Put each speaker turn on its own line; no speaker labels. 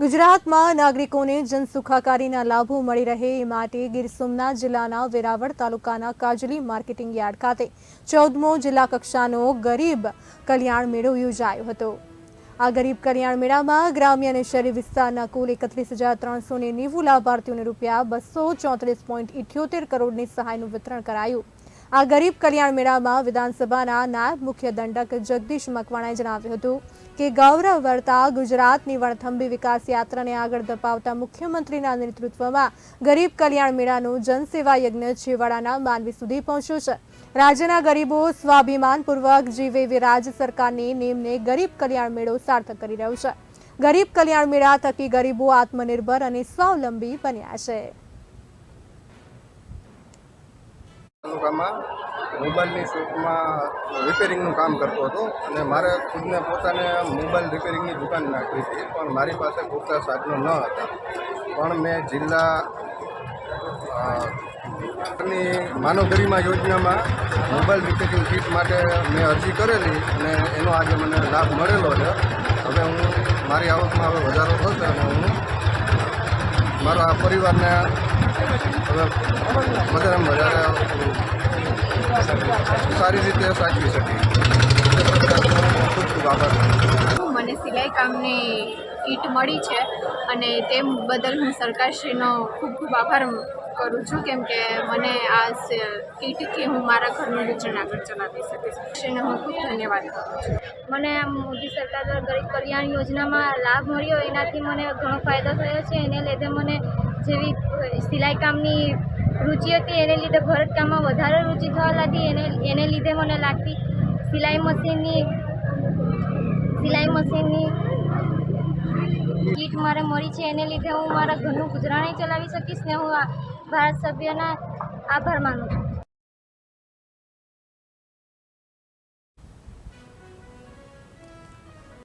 ગુજરાતમાં નાગરિકોને જનસુખાકારીના લાભો મળી રહે એ માટે ગીર સોમનાથ જિલ્લાના વેરાવળ તાલુકાના કાજલી માર્કેટિંગ યાર્ડ ખાતે ચૌદમો જિલ્લા કક્ષાનો ગરીબ કલ્યાણ મેળો યોજાયો હતો. આ ગરીબ કલ્યાણ મેળામાં ગ્રામ્ય અને શહેરી વિસ્તારના કુલ એકત્રીસ હજાર ત્રણસો ને નેવું લાભાર્થીઓને રૂપિયા બસો ચોત્રીસ પોઈન્ટ ઇઠ્યોતેર કરોડની સહાયનું વિતરણ કરાયું. આ ગરીબ કલ્યાણ મેળામાં વિધાનસભાના નાયબ મુખ્ય દંડક જગદીશ મકવાણાએ જણાવ્યું હતું કે ગૌરવ વર્તા ગુજરાતની વણથંભી વિકાસ યાત્રાને આગળ ધપાવતા મુખ્યમંત્રીના નેતૃત્વમાં ગરીબ કલ્યાણ મેળાનું જનસેવા યજ્ઞ છેવાડાના માનવી સુધી પહોંચ્યો છે. રાજ્યના ગરીબો સ્વાભિમાનપૂર્વક જીવે એવી રાજ્ય સરકારની નેમને ગરીબ કલ્યાણ મેળો સાર્થક કરી રહ્યો છે. ગરીબ કલ્યાણ મેળા થકી ગરીબો આત્મનિર્ભર અને સ્વાવલંબી બન્યા છે.
તાલુકામાં મોબાઈલની શોપમાં રિપેરિંગનું કામ કરતો હતો અને મારે ખુદને પોતાને મોબાઈલ રિપેરિંગની દુકાન નાખવી હતી, પણ મારી પાસે પૂરતા સાધનો ન હતા. પણ મેં જિલ્લા માનવ ગરિમા યોજનામાં મોબાઈલ રિપેરિંગ કીટ માટે મેં અરજી કરેલી અને એનો આજે મને લાભ મળેલો છે. હવે હું મારી આવકમાં હવે વધારો થશે અને હું મારા પરિવારને વધારેમાં વધારે સારી રીતે સાચવી શકીએ ખૂબ ખૂબ આભાર
સિલાઈ કામની કીટ મળી છે અને તે બદલ હું સરકારશ્રીનો ખૂબ ખૂબ આભાર કરું છું કેમ કે મને આ કીટથી હું મારા ઘરનું ગુજરાન આગળ ચલાવી શકીશ. શ્રીને હું ખૂબ ધન્યવાદ કરું છું.
મને આ મોદી સરકાર દ્વારા ગરીબ કલ્યાણ યોજનામાં લાભ મળ્યો. એનાથી મને ઘણો ફાયદો થયો છે. એને લીધે મને જેવી સિલાઈ કામની રુચિ હતી, એને લીધે ભરતકામમાં વધારે રુચિ થવા લાગી. એને એને લીધે મને લાગતી સિલાઈ મશીનની સિલાઈ મશીનની કીટ મારે મળી છે. એને લીધે હું મારા ઘરનું ગુજરાન ચલાવી શકીશ ને હું ભારત સભ્યના આભાર માનું છું.